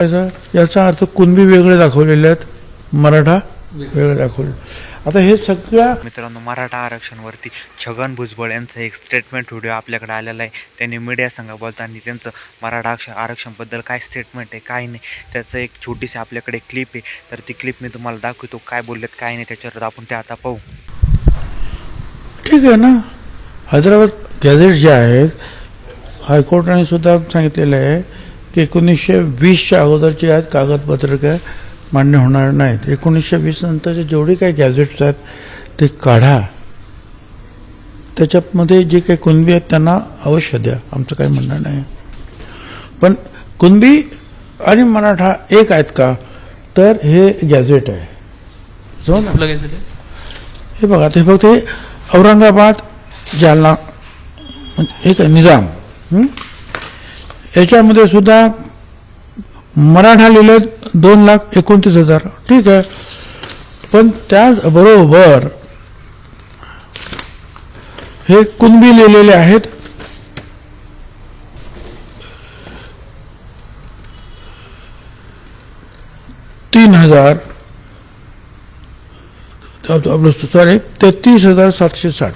याचा- याचा अर्थ कुणबी वेगळे दाखवलेले आहेत मराठा वेगळे दाखवले आता हे सगळ्या मित्रांनो मराठा आरक्षणवरती छगन भुजबळ यांचं एक स्टेटमेंट व्हिडिओ आपल्याकडे आलेला आहे. त्यांनी मीडिया संघ बोलताना त्यांचं मराठा आरक्षण आरक्षणबद्दल काय स्टेटमेंट आहे काय नाही त्याचं एक छोटीशी आपल्याकडे क्लिप आहे. तर ती क्लिप मी तुम्हाला दाखवतो काय बोललेत काय नाही त्याच्यावर आपण ते आता पाहू. ठीक आहे ना? हैदराबाद गॅझेट जे आहेत हायकोर्टाने सुद्धा सांगितलेलं आहे की एकोणीसशे वीसच्या अगोदरचे आहेत कागदपत्र काय मान्य होणार नाहीत. एकोणीसशे वीस नंतरचे जेवढे काही गॅझेट्स आहेत ते काढा. त्याच्यामध्ये जे काही कुणबी आहेत त्यांना अवश्य द्या. आमचं काही म्हणणं नाही. पण कुणबी आणि मराठा एक आहेत का? तर हे गॅझेट आहे. घ्यायचं ते? हे बघा ते फक्त हे औरंगाबाद जालना हे काय निजाम. हं? याच्यामध्ये सुद्धा मराठा लिहिले दोन लाख एकोणतीस हजार. ठीक आहे. पण त्याचबरोबर हे कुणबी लिहिलेले आहेत? तीन हजार. आपलं सॉरी तेहतीस हजार सातशे साठ.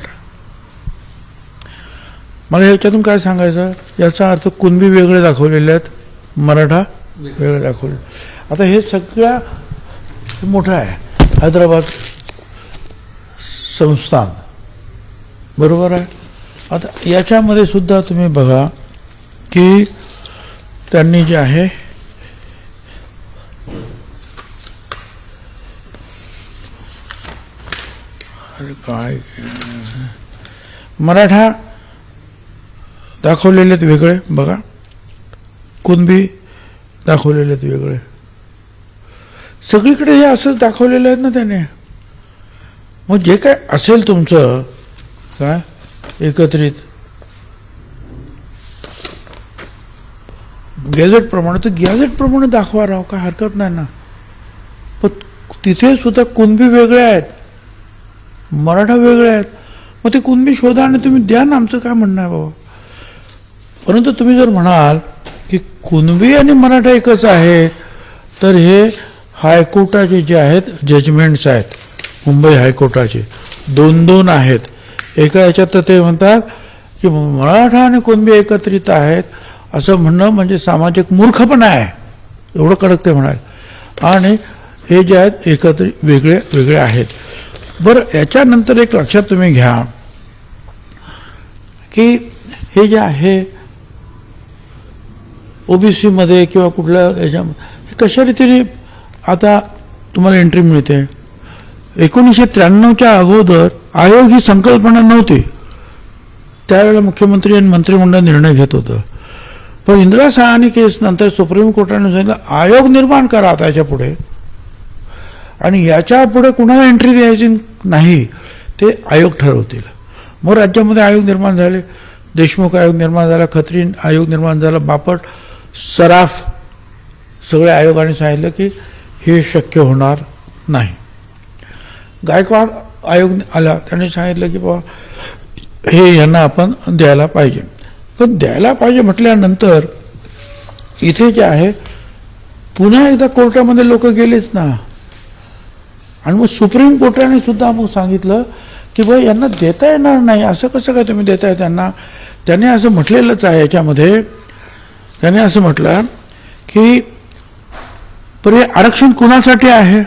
मला ह्याच्यातून काय सांगायचं? याचा अर्थ कुणबी वेगळे दाखवलेले आहेत. मराठा वेगळे. दाखवले. आता हे सगळ्या मोठं आहे. हैदराबाद संस्थान. बरोबर आहे? आता याच्यामध्ये सुद्धा तुम्ही बघा की त्यांनी जे आहे काय? मराठा दाखवलेले आहेत वेगळे बघा. कुणबी दाखवलेले आहेत वेगळे. सगळीकडे हे असंच दाखवलेलं आहेत ना त्याने. मग जे काय असेल तुमचं काय? एकत्रित. गॅझेट प्रमाणे तर गॅझेट प्रमाणे दाखवा राव काय हरकत नाही ना. पण तिथे सुद्धा कुणबी वेगळे आहेत. मराठा वेगळे आहेत. मग ते कुणबी शोधा आणि तुम्ही द्या ना आमचं काय म्हणणं आहे बाबा. परंतु तुम्ही जर म्हणाल की कुणबी आणि मराठा एकच आहे तर हे हायकोर्टाचे जे आहेत जजमेंट्स आहेत मुंबई हायकोर्टाचे दोन दोन आहेत. एका याच्यात तर ते म्हणतात की मराठा आणि कुणबी एकत्रित आहेत असं म्हणणं म्हणजे सामाजिक मूर्खपणा आहे. एवढं कडक ते म्हणाल. आणि हे जे आहेत एकत्रित वेगळे वेगळे आहेत. बरं याच्यानंतर एक लक्षात तुम्ही घ्या की हे जे आहे ओबीसीमध्ये किंवा कुठल्या याच्या कशा रीतीने आता तुम्हाला एंट्री मिळते? एकोणीसशे त्र्याण्णवच्या अगोदर आयोग ही संकल्पना नव्हती. त्यावेळेला मुख्यमंत्री आणि मंत्रिमंडळ निर्णय घेत होतं. पण इंदिरा सहानी केस नंतर सुप्रीम कोर्टाने सांगितलं आयोग निर्माण करा आता याच्यापुढे. आणि याच्यापुढे कुणाला एंट्री द्यायची नाही ते आयोग ठरवतील. मग राज्यामध्ये आयोग निर्माण झाले. देशमुख आयोग निर्माण झाला खत्री आयोग निर्माण झाला बापट सराफ सगळ्या आयोगाने सांगितलं की हे शक्य होणार नाही. गायकवाड आयोग आला त्याने सांगितलं की बाबा हे यांना आपण द्यायला पाहिजे. पण द्यायला पाहिजे म्हटल्यानंतर इथे जे आहे पुन्हा एकदा कोर्टामध्ये लोक गेलेच ना. आणि मग सुप्रीम कोर्टाने सुद्धा मग सांगितलं की बा यांना देता येणार नाही. असं कसं काय तुम्ही देताय त्यांना? त्याने असं म्हटलेलंच आहे याच्यामध्ये त्याने असं म्हटलं की पण आरक्षण कुणासाठी आहे?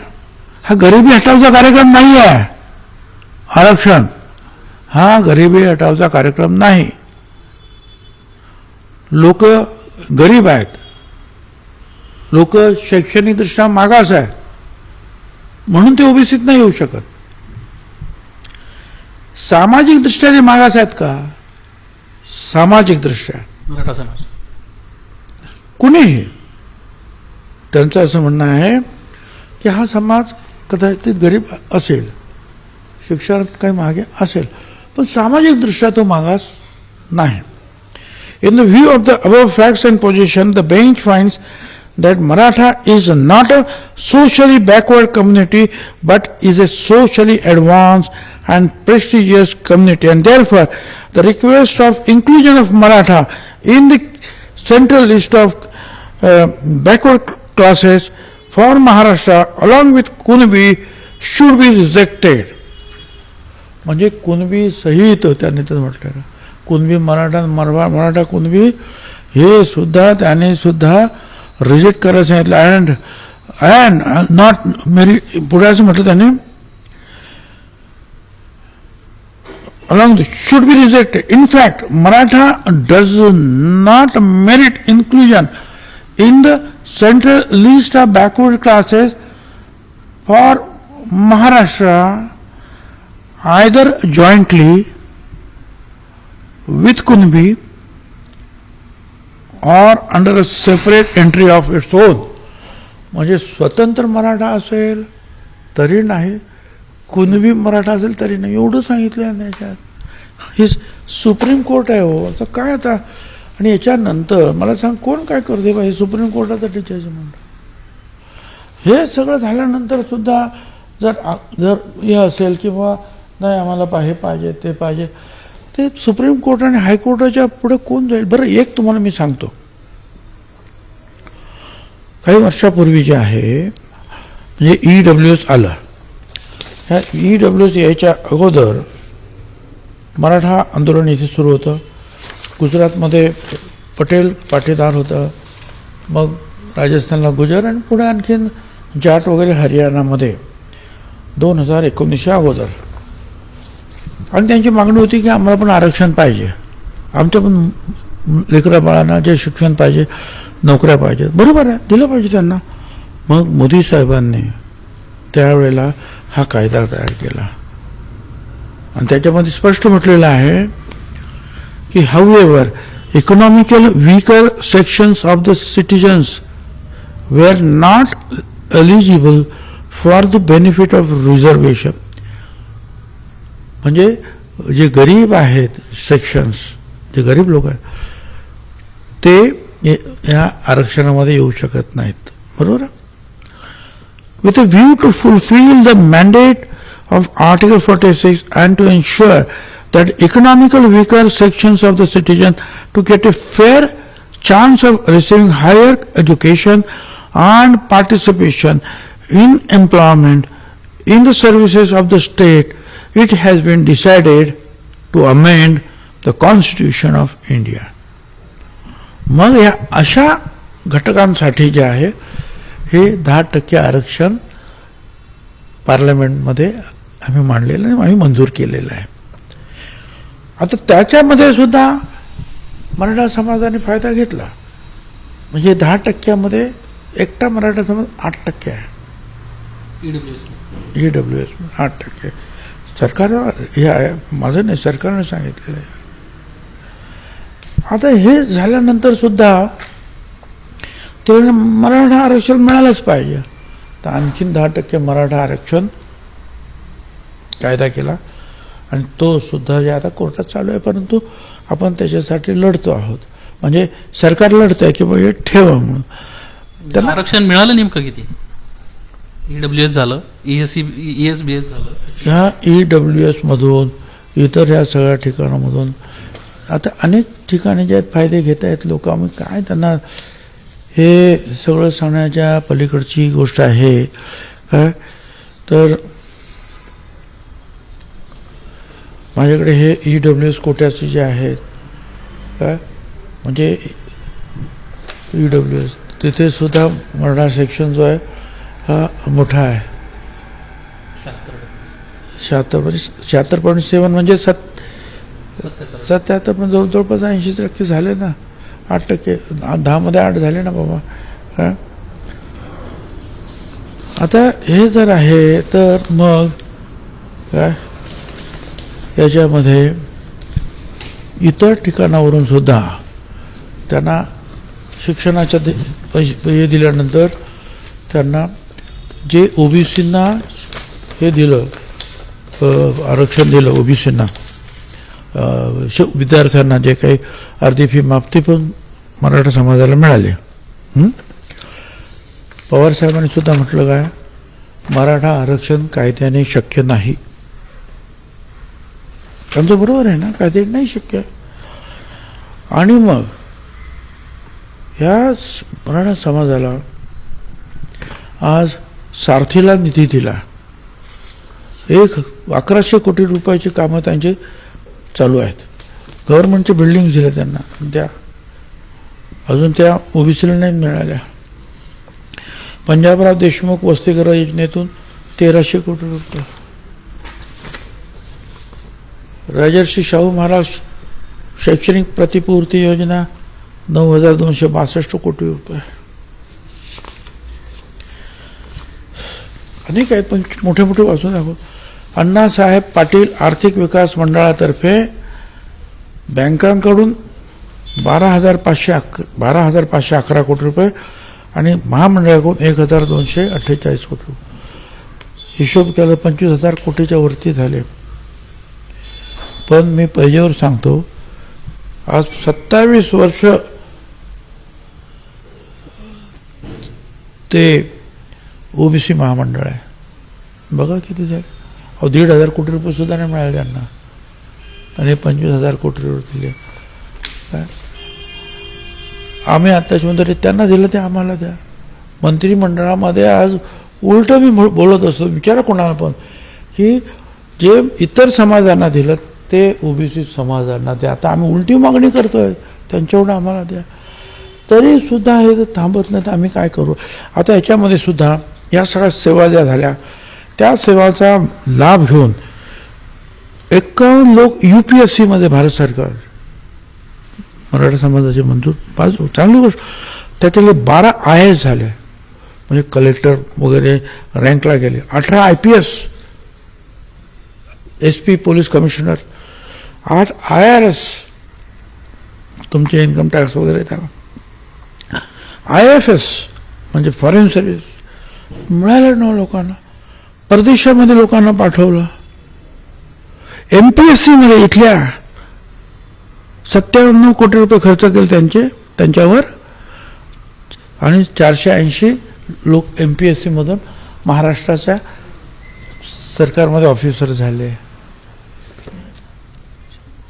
हा गरिबी हटावचा कार्यक्रम नाही आहे आरक्षण. हा गरिबी हटावचा कार्यक्रम नाही. लोक गरीब आहेत. लोक शैक्षणिकदृष्ट्या मागास आहे म्हणून ते ओबीसीत नाही येऊ शकत. सामाजिकदृष्ट्या ते मागास आहेत का? सामाजिक दृष्ट्या. मराठा समाज. कुणीही त्यांचं असं म्हणणं आहे की हा समाज कदाचित गरीब असेल शिक्षणात काही मागे असेल पण सामाजिक दृष्ट्या तो मागास नाही In the view of the above facts and position, the bench finds that Maratha is not a socially backward community but is a socially advanced and prestigious community and therefore the request of inclusion of Maratha in the central list of backward classes for Maharashtra along with Kunbi should be rejected म्हणजे कुणबी सहित त्यांनी तर म्हटलं कुणबी मराठा मरवा मराठा कुणबी हे सुद्धा त्याने सुद्धा रिजेक्ट करायचं सांगितलं. अँड अँड नॉट मेरी पुढे असं म्हटलं त्याने along should be reject in fact Maratha does not merit inclusion in the central list of backward classes for Maharashtra either jointly with Kunbi or under a separate entry of its own. म्हणजे स्वतंत्र मराठा असेल तरी नाही कुणबी मराठा असेल तरी नाही एवढं सांगितलं आहे याच्यात हे सुप्रीम कोर्ट आहे हो असं काय आता आणि याच्यानंतर मला सांग कोण काय करते बा? हे सुप्रीम कोर्टाचं जजमेंट हे सगळं झाल्यानंतर सुद्धा जर जर हे असेल किंवा नाही आम्हाला हे पाहिजे ते पाहिजे ते सुप्रीम कोर्ट आणि हायकोर्टाच्या पुढे कोण जाईल? बरं एक तुम्हाला मी सांगतो. काही वर्षापूर्वी जे आहे म्हणजे ई डब्ल्यू एस आलं. ह्या ई डब्ल्यू एस यायच्या अगोदर मराठा आंदोलन इथे सुरू होतं. गुजरातमध्ये पटेल पाटीदार होतं. मग राजस्थानला गुजर आणि पुढे आणखीन जाट वगैरे हरियाणामध्ये दोन हजार एकोणीसशे अगोदर. आणि त्यांची मागणी होती की आम्हाला पण आरक्षण पाहिजे. आमच्या पण लेकरा बाळांना जे शिक्षण पाहिजे नोकऱ्या पाहिजेत बरोबर आहे दिलं पाहिजे त्यांना. मग मोदी साहेबांनी त्यावेळेला हा कायदा तयार केला. आणि त्याच्यामध्ये स्पष्ट म्हटलेलं आहे की however economical weaker sections of the citizens were not eligible for the benefit of reservation म्हणजे जे गरीब आहेत सेक्शन्स जे गरीब लोक आहेत ते या- या आरक्षणामध्ये येऊ शकत नाहीत. बरोबर? With a view to fulfill the mandate of Article 46 and to ensure that economical weaker sections of the citizen to get a fair chance of receiving higher education and participation in employment in the services of the state, it has been decided to amend the Constitution of India. मग या अशा घटकांसाठी जे आहे हे दहा टक्के आरक्षण पार्लमेंटमध्ये आम्ही मांडलेलं आणि आम्ही मंजूर केलेलं आहे आता त्याच्यामध्ये सुद्धा मराठा समाजाने फायदा घेतला. म्हणजे दहा टक्क्यामध्ये एकटा मराठा समाज आठ टक्के आहे. ई डब्ल्यू एस आठ टक्के. सरकार हे आहे माझं नाही सरकारने सांगितलेलं आहे. आता हे झाल्यानंतर सुद्धा ते मराठा आरक्षण मिळालंच पाहिजे. तर आणखीन दहा टक्के मराठा आरक्षण कायदा केला. आणि तो सुद्धा जे आता कोर्टात चालू आहे परंतु आपण त्याच्यासाठी लढतो आहोत. म्हणजे सरकार लढतं आहे की हे ठेवा म्हणून. त्यांना आरक्षण मिळालं नेमकं किती? ईडब्ल्यू एस झालं E S S B S झालं. ह्या ई डब्ल्यू एसमधून इतर ह्या सगळ्या ठिकाणामधून आता अनेक ठिकाणी जे फायदे घेत आहेत लोक मग काय त्यांना हे सगळं सांगण्याच्या पलीकडची गोष्ट आहे. काय? तर माझ्याकडे हे ई डब्ल्यू एस कोट्याचे जे आहेत काय म्हणजे ई डब्ल्यू एस तिथे सुद्धा मराठा सेक्शन जो आहे हा मोठा आहे. शहात्तर म्हणजे शहात्तर पॉईंट सेवन म्हणजे सत सत्याहत्तर पण जवळ जवळपास ऐंशी टक्के झाले ना. आठ टक्के दहामध्ये आठ झाले ना बाबा. हा? आता हे जर आहे तर मग काय याच्यामध्ये इतर ठिकाणावरून सुद्धा त्यांना शिक्षणाच्या दे- पैसे हे दिल्यानंतर त्यांना जे ओबीसींना हे दिलं आरक्षण दिलं ओबीसींना विद्यार्थ्यांना जे काही अर्धी फी माफ ते पण मराठा समाजाला मिळाली. पवारसाहेबांनी पवार सुद्धा म्हटलं काय? मराठा आरक्षण कायद्याने शक्य नाही. त्यांचं बरोबर आहे ना कायदे नाही शक्य. आणि मग या मराठा समाजाला आज सारथीला निधी दिला. एक अकराशे कोटी रुपयाची कामं त्यांची चालू आहेत. गव्हर्नमेंटचे बिल्डिंग दिल्या त्यांना. त्या अजून त्या ओबीसीला नाही मिळाल्या. पंजाबराव देशमुख वसतिगृह योजनेतून तेराशे कोटी रुपये. राजर्षी शाहू महाराज शैक्षणिक प्रतिपूर्ती योजना नऊ हजार दोनशे बासष्ट कोटी रुपये. अनेक आहेत पण मोठे मोठे वाचून दाखव. अण्णासाहेब पाटील आर्थिक विकास मंडळातर्फे बँकांकडून बारा हजार पाचशे अक बारा हजार पाचशे अकरा कोटी रुपये आणि महामंडळाकडून एक हजार दोनशे अठ्ठेचाळीस कोटी रुपये. हिशोब केला पंचवीस हजार कोटीच्या वरती झाले. पण मी पहिल्यावर सांगतो आज सत्तावीस वर्ष ते ओबीसी महामंडळ आहे. बघा किती झाले. अहो दीड हजार कोटी रुपये सुद्धा नाही मिळाले त्यांना. आणि पंचवीस हजार कोटी रुपये दिले. काय? आम्ही आत्ताच त्यांना दिलं ते आम्हाला द्या. मंत्रिमंडळामध्ये आज उलट मी बोलत असतो विचारा कोणाला पण की जे इतर समाजांना दिलं ते ओबीसी समाजांना द्या. आता आम्ही उलटी मागणी करतोय. त्यांच्याकडून आम्हाला द्या. तरी सुद्धा हे जर थांबत नाही तर आम्ही काय करू? आता याच्यामध्ये सुद्धा या सगळ्या सेवा ज्या झाल्या त्या सेवाचा लाभ घेऊन एकावन्न लोक यू पी एस सीमध्ये भारत सरकार मराठा समाजाचे मंजूर. पाच चांगली गोष्ट. त्याच्यातले बारा आय एस झाले. म्हणजे कलेक्टर वगैरे रँकला गेले. अठरा I P S S P police commissioner आठ आय आर एस तुमचे इन्कम टॅक्स वगैरे त्याला आय एफ एस म्हणजे फॉरेन सर्व्हिस मिळालं ना लोकांना. परदेशामध्ये लोकांना पाठवलं. एम पी एस सीमध्ये इथल्या सत्त्याण्णव कोटी रुपये खर्च केले त्यांचे त्यांच्यावर. आणि चारशे ऐंशी लोक एम पी एस सीमधून महाराष्ट्राच्या सरकारमध्ये ऑफिसर झाले.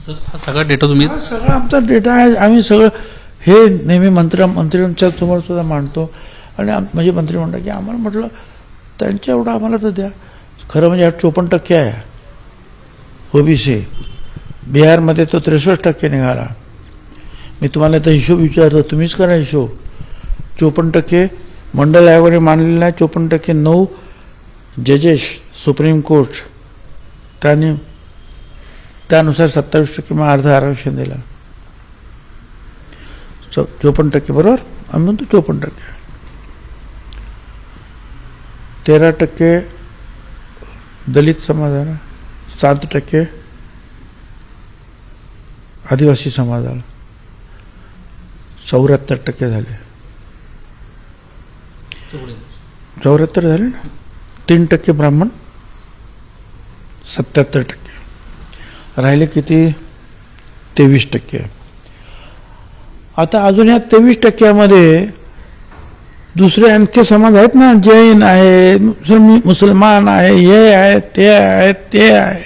सर हा सगळा डेटा तुम्ही हा सगळा आमचा डेटा आहे. आम्ही सगळं हे नेहमी मंत्र मंत्र्यांच्या समोर सुद्धा मांडतो. आणि आम- म्हणजे मंत्री म्हणतात की आम्हाला म्हटलं त्यांच्या एवढं आम्हाला तर द्या. खरं म्हणजे हा चोपन्न टक्के आहे. ओबीसी बिहारमध्ये तो त्रेसष्ट टक्के निघाला. मी तुम्हाला तर हिशोब विचारतो. तुम्हीच करा हिशोब. चोपन्न टक्के मंडल आयोगाने मानलेला आहे चोपन्न टक्के नऊ जजेस सुप्रीम कोर्ट. त्यांनी त्यानुसार सत्तावीस टक्के मग अर्ध आरक्षण दिलं. चौ चोपन्न टक्के बरोबर? आम्ही म्हणतो चोपन्न टक्के. तेरा टक्के दलित समाजाला सात टक्के आदिवासी समाजाला. चौऱ्याहत्तर टक्के झाले. चौऱ्याहत्तर झाले ना? तीन टक्के ब्राह्मण सत्याहत्तर टक्के. राहिले किती? तेवीस टक्के. आता अजून ह्या तेवीस टक्क्यामध्ये दुसरे आणखी समाज आहेत ना? जैन आहे मुसलमी मुसलमान आहे हे आहे ते आहे ते आहे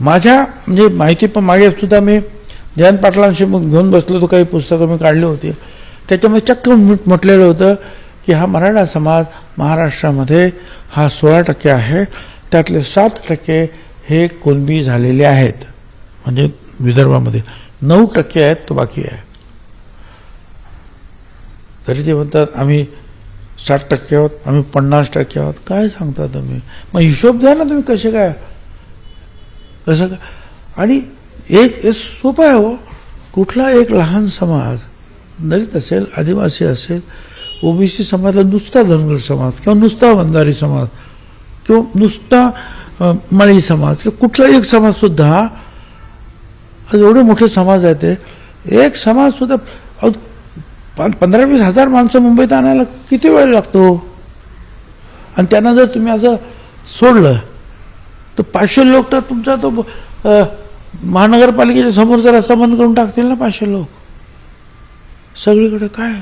माझ्या म्हणजे माहिती पण मागे सुद्धा मी जयंत पाटलांशी मग घेऊन बसलो होतो काही पुस्तकं मी काढली होती. त्याच्यामध्ये चक्क म्हटलेलं होतं की हा मराठा समाज महाराष्ट्रामध्ये हा सोळा टक्के आहे. त्यातले सात टक्के हे कुणबी झालेले आहेत. म्हणजे विदर्भामध्ये. नऊ टक्के आहेत तो बाकी आहे. तरी ते म्हणतात आम्ही साठ टक्के आहोत आम्ही पन्नास टक्के आहोत. काय सांगता तुम्ही? मग हिशोब द्या ना तुम्ही कसे काय? कसं काय? आणि एक सोपं आहे हो. कुठला एक लहान समाज दलित असेल आदिवासी असेल ओबीसी समाजला नुसता धनगर समाज किंवा नुसता बंधारी समाज किंवा नुसता मळी समाज किंवा कुठला एक समाजसुद्धा आज एवढे मोठे समाज आहेत ते एक समाजसुद्धा अहो, पंधरा वीस हजार माणसं मुंबईत आणायला किती वेळ लागतो? आणि त्यांना जर तुम्ही असं सोडलं तर पाचशे लोक तर तुमचा तो महानगरपालिकेच्या समोरचा रस्ता बंद करून टाकतील ना पाचशे लोक? सगळीकडे काय?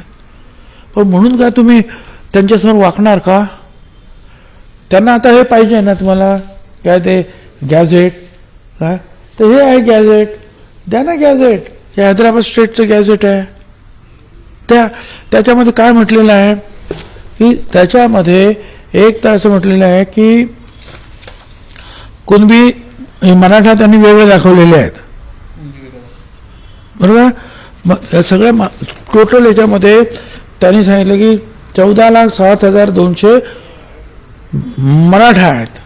पण म्हणून काय तुम्ही त्यांच्यासमोर वाकणार का? त्यांना आता हे पाहिजे ना तुम्हाला काय ते गॅझेट काय तर हे आहे गॅझेट. द्या ना गॅझेट. हे हैदराबाद स्टेटचं गॅझेट आहे. त्या त्याच्यामध्ये काय म्हटलेलं आहे? की त्याच्यामध्ये एक तर असं म्हटलेलं आहे की कुणबी हे मराठा त्यांनी वेगळे दाखवलेले आहेत. बरोबर? मग सगळ्या टोटल याच्यामध्ये त्यांनी सांगितलं की चौदा लाख सात हजार दोनशे मराठा आहेत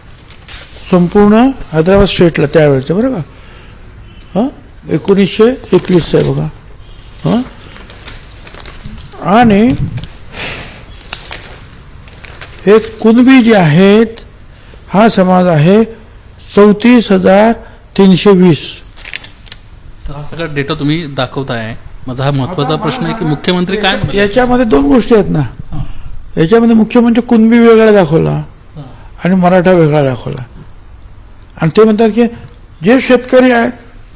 संपूर्ण हैदराबाद स्टेटला त्यावेळेचं बरं का? हां? एकोणीसशे एकवीसचं आहे बघा. हां? आणि हे कुणबी जे आहेत हा समाज आहे चौतीस हजार तीनशे वीस. सर हा सगळा डेटा तुम्ही दाखवताय. माझा हा महत्त्वाचा प्रश्न आहे की मुख्यमंत्री काय? याच्यामध्ये दोन गोष्टी आहेत ना. याच्यामध्ये मुख्य म्हणजे कुणबी वेगळा दाखवला. आणि मराठा वेगळा दाखवला. आणि ते म्हणतात की जे शेतकरी आहेत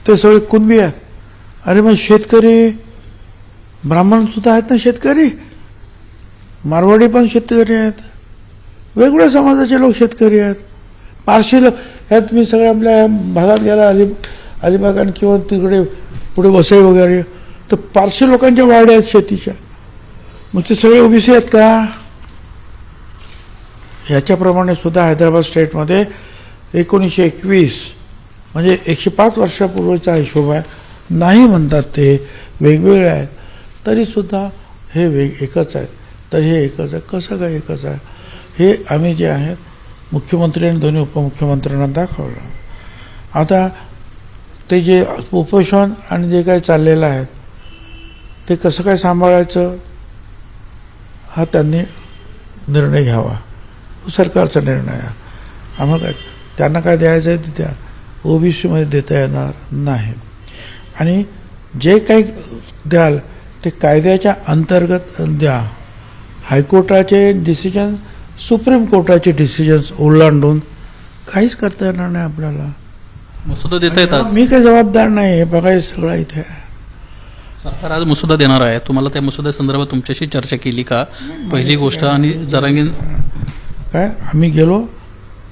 ते सगळे कुणबी आहेत. अरे मग शेतकरी ब्राह्मण सुद्धा आहेत ना शेतकरी? मारवाडी पण शेतकरी आहेत. वेगवेगळ्या समाजाचे लोक शेतकरी आहेत. पारशी लोक ह्यात तुम्ही सगळ्या आपल्या भागात गेला अली अलिबाग आणि किंवा तिकडे पुढे वसई वगैरे. तर पारशी लोकांच्या वाड्या आहेत शेतीच्या. मग ते सगळे ओबीसी आहेत का? याच्याप्रमाणे सुद्धा हैदराबाद स्टेटमध्ये एकोणीसशे एकवीस म्हणजे एकशे पाच वर्षापूर्वीचा हिशोब आहे. नाही म्हणतात ते वेगवेगळे आहेत. तरीसुद्धा हे वेग एकच आहेत तर हे एकच आहे. कसं काय एकच आहे? हे आम्ही जे आहेत मुख्यमंत्री आणि दोन्ही उपमुख्यमंत्र्यांना दाखवलं. आता ते जे उपोषण आणि जे काही चाललेलं आहे ते कसं काय सांभाळायचं? हा त्यांनी निर्णय घ्यावा. सरकारचा निर्णय आहे. आम्हाला त्यांना काय द्यायचं आहे ते द्या ओबीसीमध्ये देता येणार नाही. आणि जे काही द्याल ते कायद्याच्या अंतर्गत द्या. हायकोर्टाचे डिसिजन सुप्रीम कोर्टाचे डिसिजन्स ओलांडून काहीच करता येणार नाही आपल्याला. मसुदा देता येतात. मी काही जबाबदार नाही हे बघा हे सगळं इथे आहे. सरकार आज मसुदा देणार आहे. तुम्हाला त्या मसुदा संदर्भात तुमच्याशी चर्चा केली का? पहिली गोष्ट आणि जरांगीण काय? आम्ही गेलो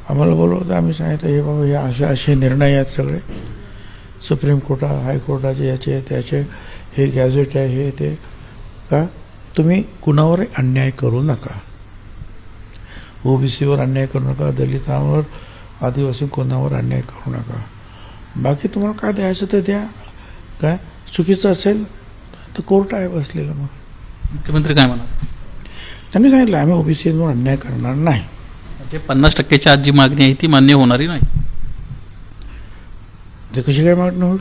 आम्हाला बोलवतं आम्ही सांगितलं हे बाबा हे असे असे निर्णय आहेत सगळे. सुप्रीम कोर्टा हायकोर्टाचे याचे त्याचे हे गॅझेट आहे हे ते. का? तुम्ही कुणावर अन्याय करू नका. ओबीसीवर अन्याय करू नका दलितांवर आदिवासी कोणावर अन्याय करू नका. बाकी तुम्हाला काय द्यायचं ते द्या. काय? चुकीचं असेल तर कोर्ट आहे बसलेलं मग. मुख्यमंत्री काय म्हणाल त्यांनी सांगितलं आम्ही ओबीसीवर अन्याय करणार नाही. म्हणजे पन्नास टक्क्याची आज जी मागणी आहे ती मान्य होणारी नाही. ते कशी काय मागणं होईल?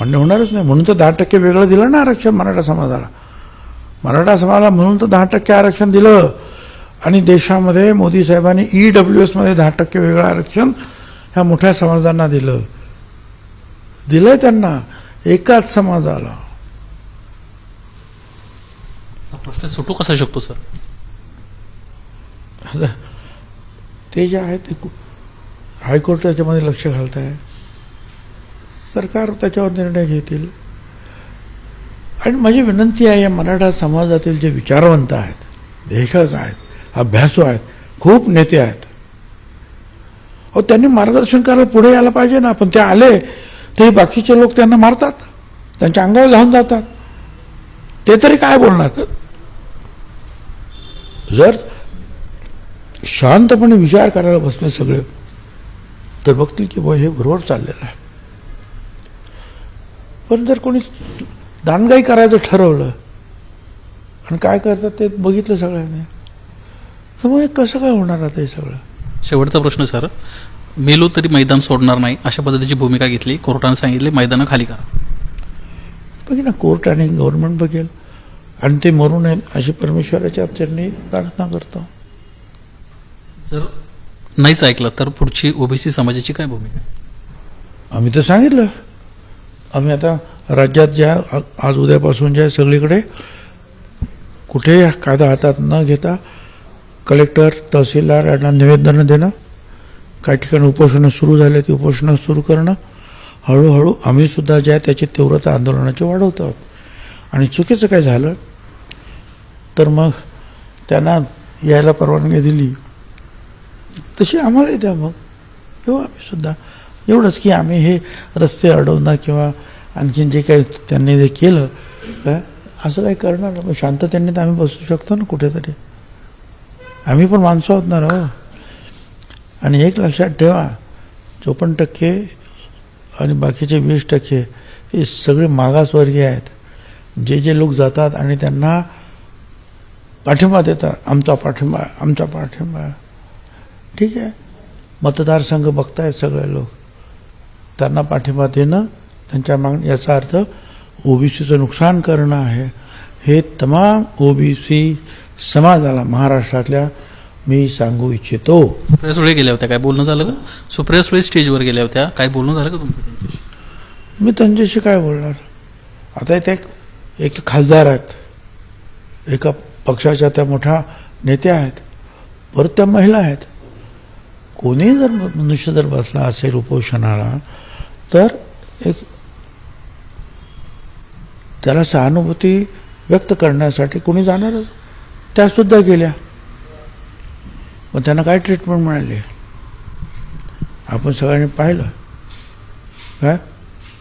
मान्य होणारच नाही. म्हणून तर दहा टक्के वेगळं दिलं ना आरक्षण मराठा समाजाला. मराठा समाजाला म्हणून तर दहा टक्के आरक्षण दिलं. आणि देशामध्ये मोदी साहेबांनी ई डब्ल्यू एसमध्ये दहा टक्के वेगळं आरक्षण ह्या मोठ्या समाजांना दिलं. दिलंय त्यांना. एकाच समाजाला हा प्रश्न सुटू कसा शकतो सर? ते जे आहे ते हायकोर्ट त्याच्यामध्ये लक्ष घालत आहे. सरकार त्याच्यावर निर्णय घेतील. आणि माझी विनंती आहे या मराठा समाजातील जे विचारवंत आहेत लेखक आहेत अभ्यासू आहेत खूप नेते आहेत. अहो त्यांनी मार्गदर्शन करायला पुढे यायला पाहिजे ना. पण ते आले ते बाकीचे लोक त्यांना मारतात. त्यांच्या अंगावर धावून जातात. ते तरी काय बोलणार? जर शांतपणे विचार करायला बसले सगळे तर बघतील की बुवा हे बरोबर चाललेलं आहे. पण जर कोणी दांडगाई करायचं ठरवलं आणि काय करतात ते बघितलं सगळ्यांनी तर मग हे कसं काय होणार आता हे सगळं? शेवटचा प्रश्न सर मेलो तरी मैदान सोडणार नाही अशा पद्धतीची भूमिका घेतली कोर्टाने सांगितले मैदानं खाली करा. बघी ना कोर्ट आणि गव्हर्नमेंट बघेल. आणि ते मरू नयेत अशी परमेश्वराच्या चरणी प्रार्थना करतो. जर नाहीच ऐकलं तर पुढची ओबीसी समाजाची काय भूमिका? आम्ही तर सांगितलं. आम्ही आता राज्यात ज्या आज उद्यापासून ज्या सगळीकडे कुठेही कायदा हातात न घेता कलेक्टर तहसीलदार यांना निवेदनं देणं काही ठिकाणी उपोषणं सुरू झाले ती उपोषणं सुरू करणं हळूहळू आम्ही सुद्धा ज्या त्याची तीव्रता आंदोलनाची वाढवत आहोत. आणि चुकीचं काय झालं? तर मग त्यांना यायला परवानगी दिली. तशी आम्हालाही द्या मग. येऊ आम्ही सुद्धा. एवढंच की आम्ही हे रस्ते अडवणार किंवा आणखीन जे काही त्यांनी जे केलं काय, असं काही करणार ना पण शांततेने तर आम्ही बसू शकतो ना कुठेतरी. आम्ही पण माणसं आहोत ना हो आणि एक लक्षात ठेवा चोपन्न टक्के आणि बाकीचे वीस टक्के हे सगळे मागासवर्गीय आहेत. जे जे लोक जातात आणि त्यांना पाठिंबा देतात आमचा पाठिंबा आमचा पाठिंबा. ठीक आहे. मतदारसंघ बघतायत सगळे लोक. त्यांना पाठिंबा देणं त्यांच्या मागणी याचा अर्थ ओबीसीचं नुकसान करणं आहे. हे तमाम ओबीसी समाजाला महाराष्ट्रातल्या मी सांगू इच्छितो. सुप्रिया सुळे गेल्या होत्या. काय बोलणं झालं का? सुप्रिया सुळे स्टेजवर गेल्या होत्या. काय बोलणं झालं का तुमचं त्यांच्याशी? मी त्यांच्याशी काय बोलणार? आता इथे एक खासदार आहेत. एका पक्षाच्या त्या मोठ्या नेत्या आहेत. परत त्या महिला आहेत. कोणी जर मनुष्य जर बसला असेल उपोषणाला तर एक त्याला सहानुभूती व्यक्त करण्यासाठी कोणी जाणारच. त्यासुद्धा गेल्या. पण त्यांना काय ट्रीटमेंट मिळाली? आपण सगळ्यांनी पाहिलं. काय?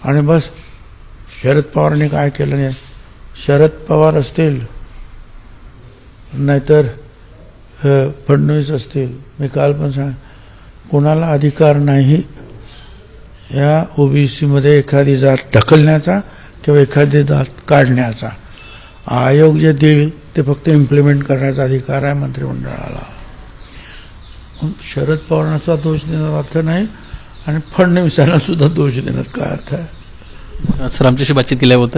आणि बस शरद पवारांनी काय केलं नाही? शरद पवार असतील नाहीतर फडणवीस असतील. मी काल पण सांग कोणाला अधिकार नाही या ओबीसीमध्ये एखादी जात ढकलण्याचा किंवा एखादी जात काढण्याचा. आयोग जे देईल ते फक्त इम्प्लिमेंट करण्याचा अधिकार आहे मंत्रिमंडळाला. शरद पवारांचा दोष देण्याचा अर्थ नाही आणि फडणवीसांना सुद्धा दोष देण्याचा काय अर्थ आहे? सर आमच्याशी बातचीत केल्याबद्दल